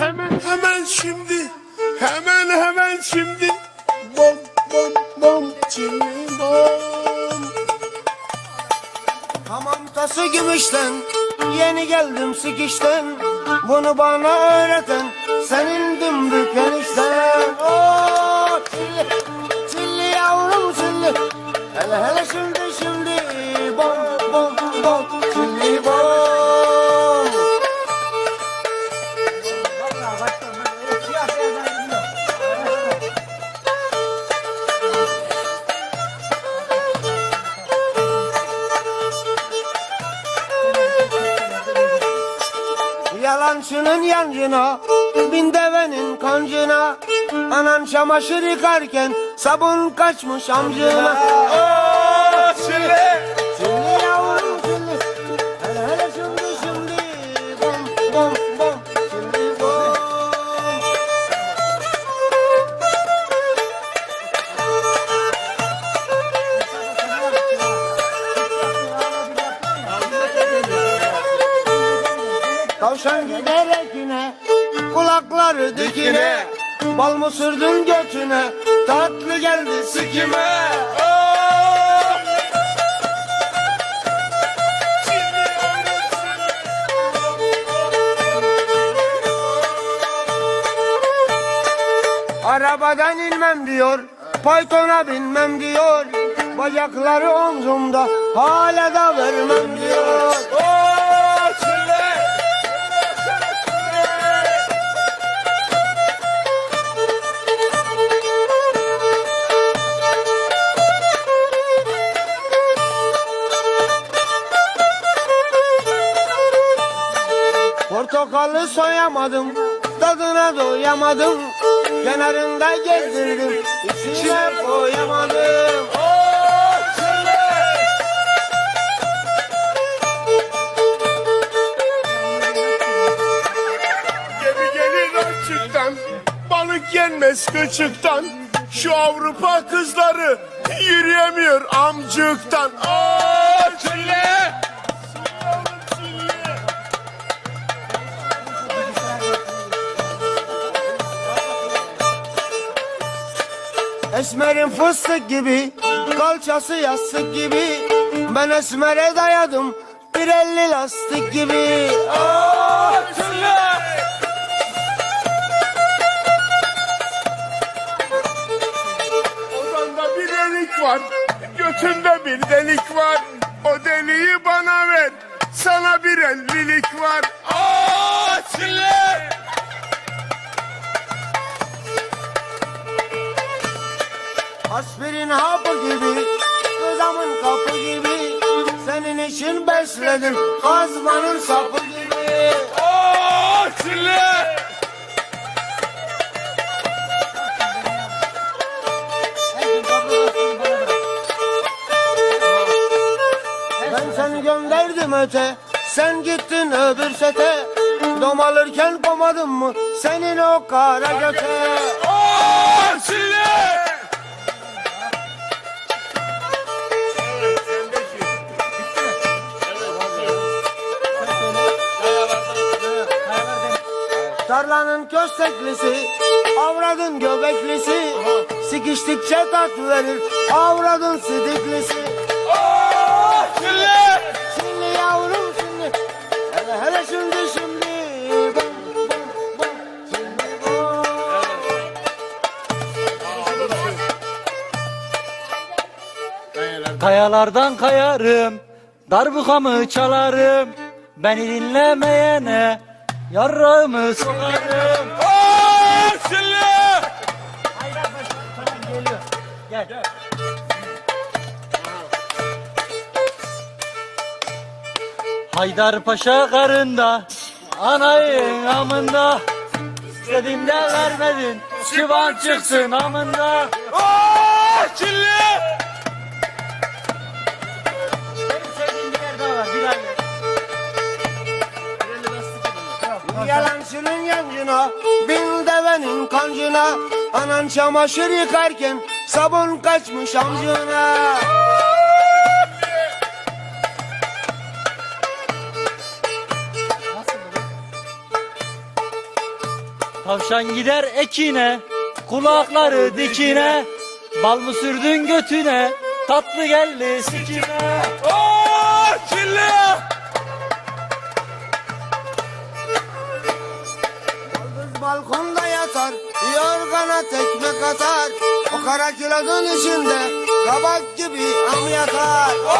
Hemen hemen şimdi. Hemen hemen şimdi. Bom bom bom çili bom. Hamam tası gümüşten Yeni geldim sikişten Bunu bana öğreten Senin dümbük enişten Oo, çilli, Yalancının yancına Bin devenin kancına Anan çamaşır yıkarken Sabun kaçmış amcına Aa, çile. Tavşan giderek yine Kulakları dikine Bal mı sürdün götüne Tatlı geldi sikime. Aa! Arabadan inmem diyor Paytona binmem diyor Bacakları omzumda Hala da vermem diyor. Aa, Portakalı soyamadım Tadına doyamadım Kenarında gezdirdim İçine koyamadım. Gemi gelir açıktan, balık yenmez kıçıktan. Şu Avrupa kızları yürüyemiyor amcıktan. Aa, Esmerin fıstık gibi Kalçası yastık gibi Ben esmere dayadım Bir elli lastik gibi çile. Odanda bir delik var, götünde bir delik var. O deliği bana ver, sana bir ellilik var. Aa, çile. Aspirin hapı gibi Kızamın kapı gibi Senin için besledim Kazmanın sapı gibi. Aa, çile. Ben seni gönderdim öte Sen gittin öbür sete. Domalırken komadın mı Senin o kara göte? Aa, Tarlanın kösteklisi Avradın göbeklisi. Sikiştikçe tat verir Avradın sidiklisi. Aa, çile. Şimdi yavrum şimdi. Hele hele şimdi şimdi Şimdi. Kayalardan kayarım, darbukamı çalarım. Beni dinlemeyene yarrağımı sokarım. Aa, çile. Gel. Haydar Paşa karında, anayın amında. İstediğimde vermedin, çıban çıksın amında. Aa, çile. Yalancının yancına Bin devenin kancına Anan çamaşır yıkarken Sabun kaçmış amcına Tavşan gider ekine, kulakları dikine. Bal mı sürdün götüne, tatlı geldi sikine. Balkonda yatar, yorgana tekme katar. O kara kilodun içinde kabak gibi am yatar. Aa,